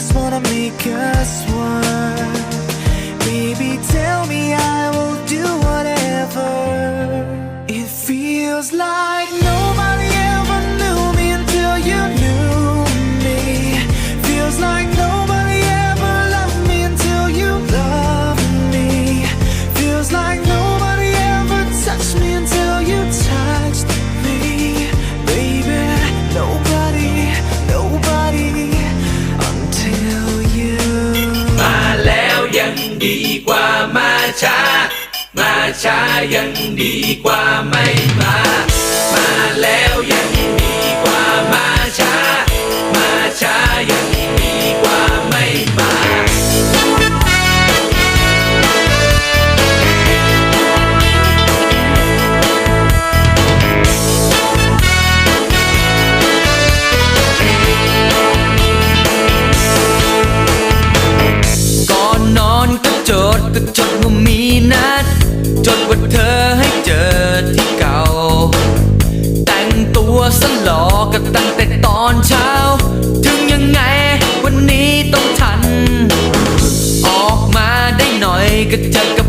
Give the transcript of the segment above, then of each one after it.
just wanna make us one. Baby, tell me I will do whatever. It feels like. ดีกว่ามาช้า มาช้ายังดีกว่าไม่มา มาแล้วยัง take a take a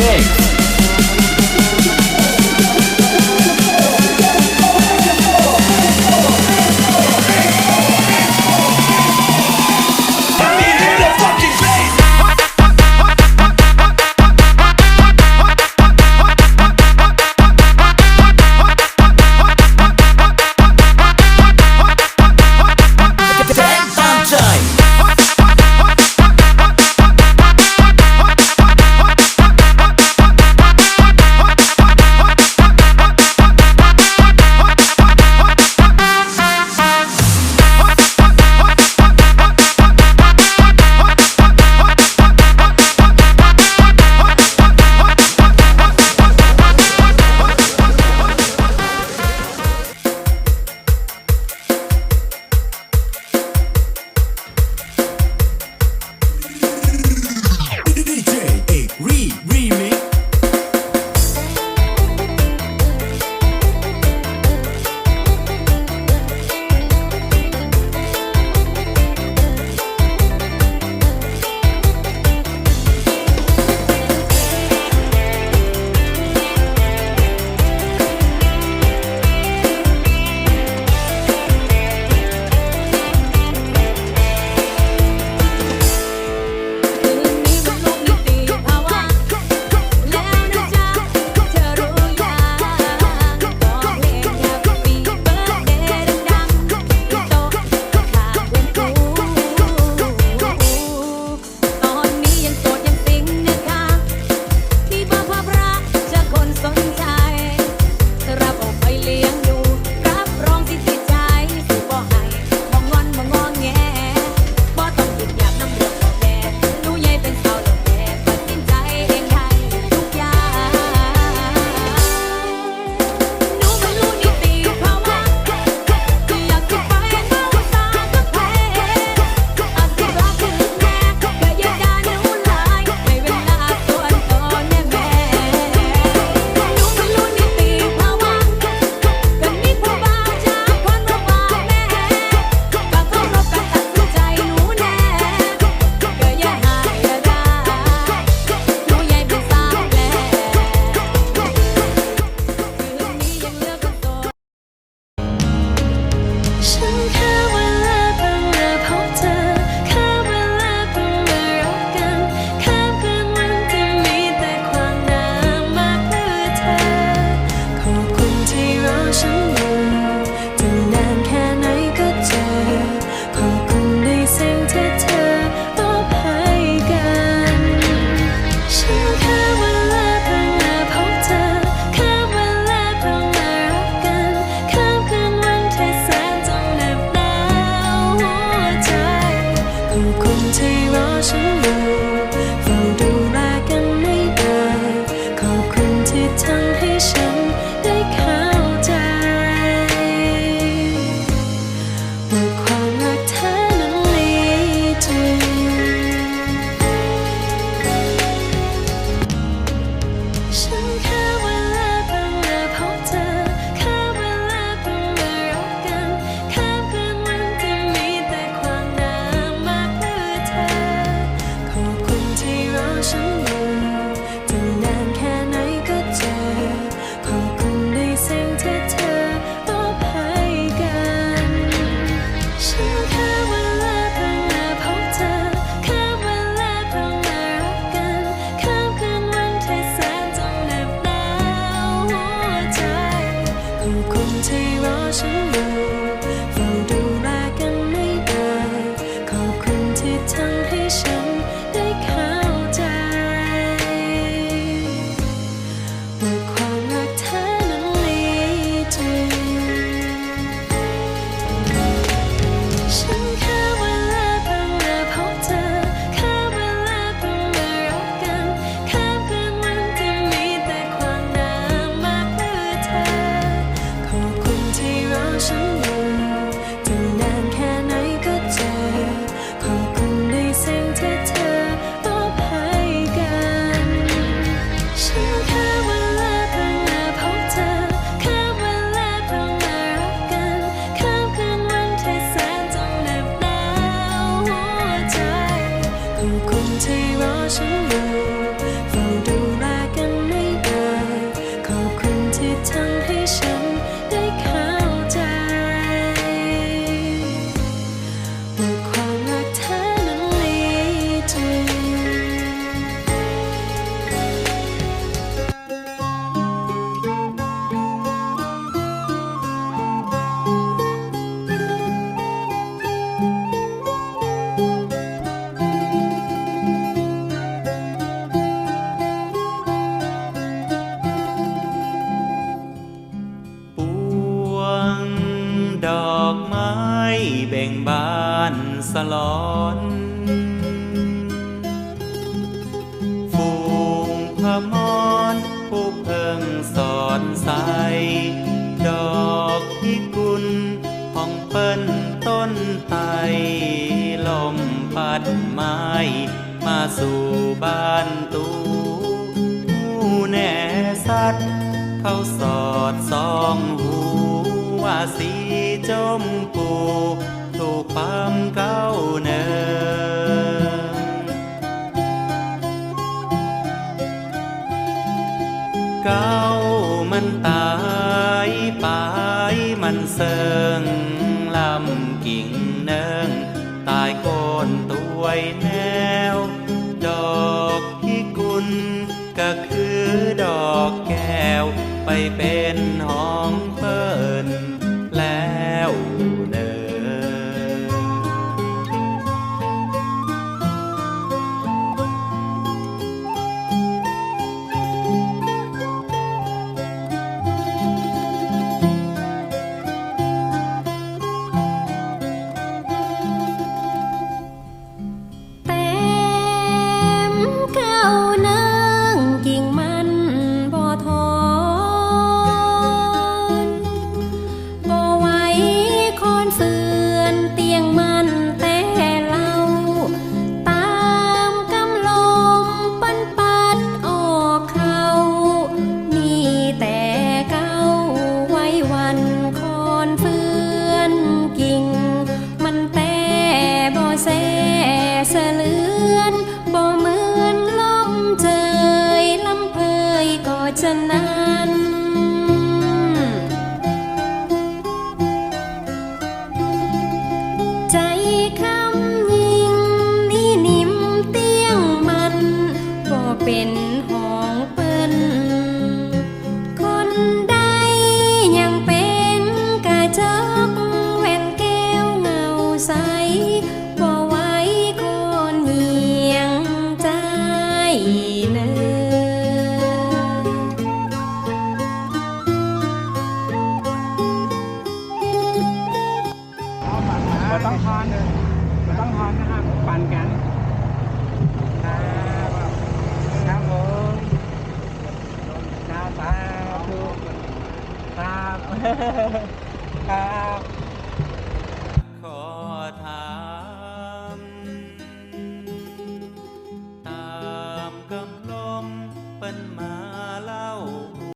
Hey. บ้านสลอนฟูงพมอนผู้เพิ่งสอนใสดอกพิกุลห้องเปิ้นต้นไตลมพัดไม้มาสู่บ้านตูผู้แน่สัตว์เขาสอดซองหูว่าสีจมปู ความก้าวเนินก้าวมันตายปายมันเสิงลำกิ่งเนิงตายโคนตัวแนว ดอกที่กุลก็คือดอกแก้วไปเป็น